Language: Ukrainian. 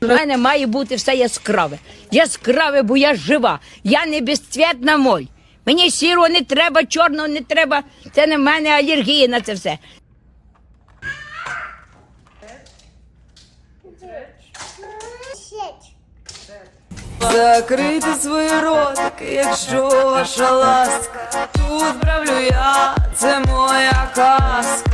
У мене має бути все яскраве. Яскраве, бо я жива. Я не безцвітна моль. Мені сірого не треба, чорного не треба. Це не в мене алергія на це все. Сіть. Закрийте свої ротики, якщо ваша ласка. Тут правлю я, це моя казка.